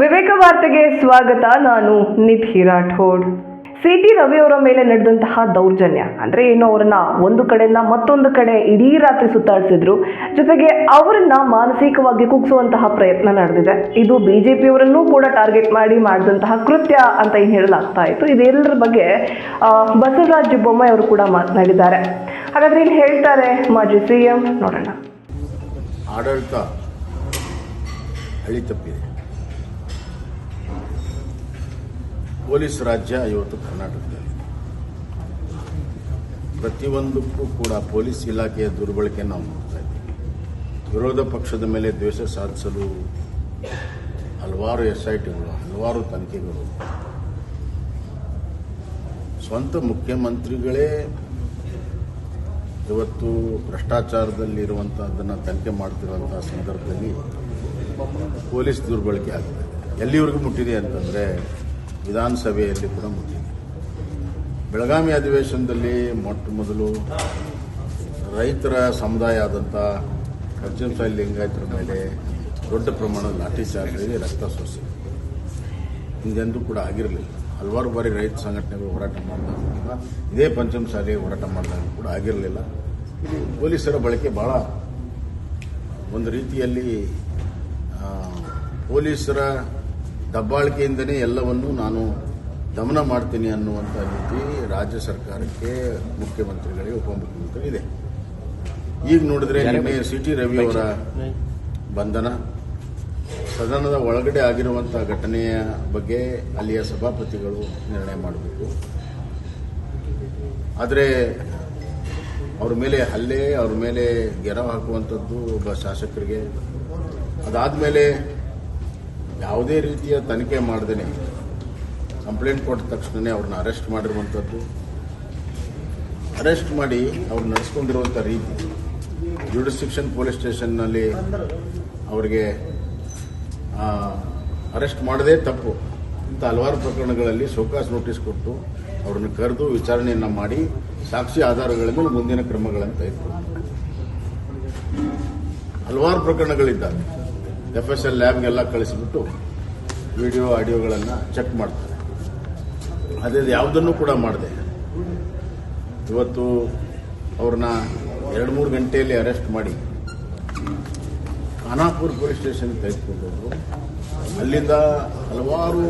ವಿವೇಕ ವಾರ್ತೆಗೆ ಸ್ವಾಗತ. ನಾನು ನಿಧಿ ರಾಠೋಡ್. ಸಿಟಿ ರವಿ ಅವರ ಮೇಲೆ ನಡೆದಂತಹ ದೌರ್ಜನ್ಯ, ಅಂದ್ರೆ ಏನು ಅವರನ್ನ ಒಂದು ಕಡೆಯಿಂದ ಮತ್ತೊಂದು ಕಡೆ ಇಡೀ ರಾತ್ರಿ ಸುತ್ತಾಡಿಸಿದ್ರು. ಜೊತೆಗೆ ಅವರನ್ನ ಮಾನಸಿಕವಾಗಿ ಕುಗ್ಸುವಂತಹ ಪ್ರಯತ್ನ ನಡೆದಿದೆ. ಇದು ಬಿಜೆಪಿಯವರನ್ನೂ ಕೂಡ ಟಾರ್ಗೆಟ್ ಮಾಡಿ ಮಾಡಿದಂತಹ ಕೃತ್ಯ ಅಂತ ಏನು ಹೇಳಲಾಗ್ತಾ ಇತ್ತು. ಇದೆಲ್ಲರ ಬಗ್ಗೆ ಬಸವರಾಜ ಬೊಮ್ಮಾಯಿ ಅವರು ಕೂಡ ಮಾತನಾಡಿದ್ದಾರೆ. ಹಾಗಾದ್ರೆ ಏನು ಹೇಳ್ತಾರೆ ಮಾಜಿ ಸಿಎಂ ನೋಡೋಣ. ಆಡಳಿತ ಪೊಲೀಸ್ ರಾಜ್ಯ ಇವತ್ತು ಕರ್ನಾಟಕದಲ್ಲಿ. ಪ್ರತಿಯೊಂದಕ್ಕೂ ಕೂಡ ಪೊಲೀಸ್ ಇಲಾಖೆಯ ದುರ್ಬಳಕೆ ನಾವು ನೋಡ್ತಾ ಇದ್ದೀವಿ. ವಿರೋಧ ಪಕ್ಷದ ಮೇಲೆ ದ್ವೇಷ ಸಾಧಿಸಲು ಹಲವಾರು ಎಸ್ ಐ ಟಿಗಳು ಹಲವಾರು ತನಿಖೆಗಳು. ಸ್ವಂತ ಮುಖ್ಯಮಂತ್ರಿಗಳೇ ಇವತ್ತು ಭ್ರಷ್ಟಾಚಾರದಲ್ಲಿರುವಂಥದ್ದನ್ನು ತನಿಖೆ ಮಾಡ್ತಿರುವಂತಹ ಸಂದರ್ಭದಲ್ಲಿ ಪೊಲೀಸ್ ದುರ್ಬಳಕೆ ಆಗಿದೆ. ಎಲ್ಲಿವರೆಗೂ ಮುಟ್ಟಿದೆ ಅಂತಂದರೆ ವಿಧಾನಸಭೆಯಲ್ಲಿ ಕೂಡ ಮುಂದಿದೆ ಬೆಳಗಾವಿ ಅಧಿವೇಶನದಲ್ಲಿ ಮೊಟ್ಟ ಮೊದಲು ರೈತರ ಸಮುದಾಯ ಆದಂಥ ಸಾಯಿ ಲಿಂಗಾಯತರ ಮೇಲೆ ದೊಡ್ಡ ಪ್ರಮಾಣದ ಲಾಠಿ ರಕ್ತ ಸೋಸಿ. ಹಿಂದೆಂದೂ ಕೂಡ ಆಗಿರಲಿಲ್ಲ. ಹಲವಾರು ಬಾರಿ ರೈತ ಸಂಘಟನೆಗಳು ಹೋರಾಟ ಮಾಡಿದಾಗ ಇದೇ ಪಂಚಮ ಶಾಲೆಗೆ ಹೋರಾಟ ಮಾಡಿದಾಗ ಕೂಡ ಆಗಿರಲಿಲ್ಲ. ಇಲ್ಲಿ ಪೊಲೀಸರ ಬಳಕೆ ಭಾಳ ಒಂದು ರೀತಿಯಲ್ಲಿ ಪೊಲೀಸರ ದಬ್ಬಾಳಿಕೆಯಿಂದನೇ ಎಲ್ಲವನ್ನೂ ನಾನು ದಮನ ಮಾಡ್ತೀನಿ ಅನ್ನುವಂಥ ರೀತಿ ರಾಜ್ಯ ಸರ್ಕಾರಕ್ಕೆ ಮುಖ್ಯಮಂತ್ರಿಗಳಿಗೆ ಉಪಮುಖ್ಯಮಂತ್ರಿ ಇದೆ. ಈಗ ನೋಡಿದ್ರೆ ನಿನ್ನೆ ಸಿ ಟಿ ರವಿ ಅವರ ಬಂಧನ. ಸದನದ ಒಳಗಡೆ ಆಗಿರುವಂತಹ ಘಟನೆಯ ಬಗ್ಗೆ ಅಲ್ಲಿಯ ಸಭಾಪತಿಗಳು ನಿರ್ಣಯ ಮಾಡಬೇಕು. ಆದರೆ ಅವ್ರ ಮೇಲೆ ಹಲ್ಲೆ ಅವ್ರ ಮೇಲೆ ಗೆರವು ಹಾಕುವಂಥದ್ದು ಒಬ್ಬ ಶಾಸಕರಿಗೆ ಅದಾದಮೇಲೆ ಯಾವುದೇ ರೀತಿಯ ತನಿಖೆ ಮಾಡದೇ ಕಂಪ್ಲೇಂಟ್ ಕೊಟ್ಟ ತಕ್ಷಣವೇ ಅವ್ರನ್ನ ಅರೆಸ್ಟ್ ಮಾಡಿರುವಂಥದ್ದು. ಅರೆಸ್ಟ್ ಮಾಡಿ ಅವ್ರು ನಡೆಸ್ಕೊಂಡಿರುವಂಥ ರೀತಿ ಜುಡಿಸ್ಟಿಕ್ಷನ್ ಪೊಲೀಸ್ ಸ್ಟೇಷನ್ನಲ್ಲಿ ಅವರಿಗೆ ಅರೆಸ್ಟ್ ಮಾಡದೇ ತಪ್ಪು. ಇಂಥ ಹಲವಾರು ಪ್ರಕರಣಗಳಲ್ಲಿ ಸೋಕಾಸ್ ನೋಟಿಸ್ ಕೊಟ್ಟು ಅವ್ರನ್ನ ಕರೆದು ವಿಚಾರಣೆಯನ್ನು ಮಾಡಿ ಸಾಕ್ಷಿ ಆಧಾರಗಳ ಮೇಲೆ ಮುಂದಿನ ಕ್ರಮಗಳನ್ನು ತೆಗೆದುಕೊಂಡು ಹಲವಾರು ಪ್ರಕರಣಗಳಿದ್ದಾವೆ. ಎಫ್ ಎಸ್ ಎಲ್ ಲ್ಯಾಬ್ಗೆಲ್ಲ ಕಳಿಸಿಬಿಟ್ಟು ವಿಡಿಯೋ, ಆಡಿಯೋಗಳನ್ನು ಚೆಕ್ ಮಾಡ್ತಾರೆ. ಅದೇ ಯಾವುದನ್ನು ಕೂಡ ಮಾಡಿದೆ. ಇವತ್ತು ಅವ್ರನ್ನ ಎರಡು ಮೂರು ಗಂಟೆಯಲ್ಲಿ ಅರೆಸ್ಟ್ ಮಾಡಿ. ಖಾನಾಪುರ್ ಪೊಲೀಸ್ ಸ್ಟೇಷನ್ಗೆ ತೆಗೆದುಕೊಂಡು ಅಲ್ಲಿಂದ ಹಲವಾರು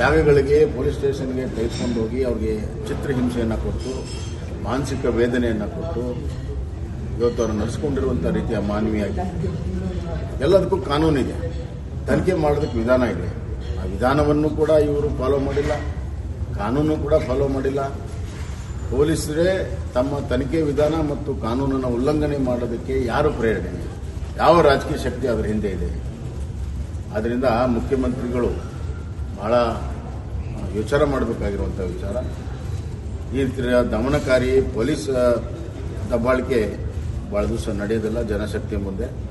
ಜಾಗಗಳಿಗೆ ಪೊಲೀಸ್ ಸ್ಟೇಷನ್ಗೆ ತೆಗೆದುಕೊಂಡು ಹೋಗಿ ಅವ್ರಿಗೆ ಚಿತ್ರಹಿಂಸೆಯನ್ನು ಕೊಟ್ಟು, ಮಾನಸಿಕ ವೇದನೆಯನ್ನು ಕೊಟ್ಟು, ಇವತ್ತು ಅವರು ನಡೆಸ್ಕೊಂಡಿರುವಂಥ ರೀತಿಯ ಮಾನವೀಯಾಗಿ ಎಲ್ಲದಕ್ಕೂ ಕಾನೂನಿದೆ. ತನಿಖೆ ಮಾಡೋದಕ್ಕೆ ವಿಧಾನ ಇದೆ. ಆ ವಿಧಾನವನ್ನು ಕೂಡ ಇವರು ಫಾಲೋ ಮಾಡಿಲ್ಲ. ಕಾನೂನು ಕೂಡ ಫಾಲೋ ಮಾಡಿಲ್ಲ. ಪೊಲೀಸರೇ ತಮ್ಮ ತನಿಖೆ ವಿಧಾನ ಮತ್ತು ಕಾನೂನನ್ನು ಉಲ್ಲಂಘನೆ ಮಾಡೋದಕ್ಕೆ ಯಾರು ಪ್ರೇರಣೆ ಯಾವ ರಾಜಕೀಯ ಶಕ್ತಿ ಅದರ ಹಿಂದೆ ಇದೆ. ಆದ್ದರಿಂದ ಮುಖ್ಯಮಂತ್ರಿಗಳು ಬಹಳ ವಿಚಾರ ಮಾಡಬೇಕಾಗಿರುವಂಥ ವಿಚಾರ. ಈ ರೀತಿಯ ದಮನಕಾರಿ ಪೊಲೀಸ್ ದಬ್ಬಾಳಿಕೆ ಭಾಳ ದಿವಸ ನಡೆಯೋದಿಲ್ಲ. ಜನಶಕ್ತಿ ಮುಂದೆ.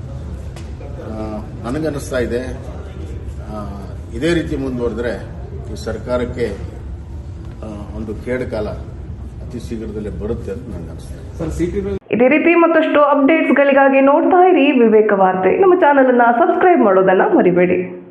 ನನಗನ್ನಿಸ್ತಾ ಇದೆ. ಇದೇ ರೀತಿ ಮುಂದುವರೆದ್ರೆ ಈ ಸರ್ಕಾರಕ್ಕೆ ಒಂದು ಕೇಡು ಕಾಲ ಅತಿ ಶೀಘ್ರದಲ್ಲೇ ಬರುತ್ತೆ ಅಂತ ನನಗನ್ನಿಸ್ತಾ ಇದೆ. ಸರ್ ಸಿಟಿ ಇದೇ ರೀತಿ ಮತ್ತಷ್ಟು ಅಪ್ಡೇಟ್ಸ್ಗಳಿಗಾಗಿ ನೋಡ್ತಾ ಇರಿ ವಿವೇಕ ವಾರ್ತೆ. ನಮ್ಮ ಚಾನಲ್ ಅನ್ನ ಸಬ್ಸ್ಕ್ರೈಬ್ ಮಾಡೋದನ್ನ ಮರಿಬೇಡಿ.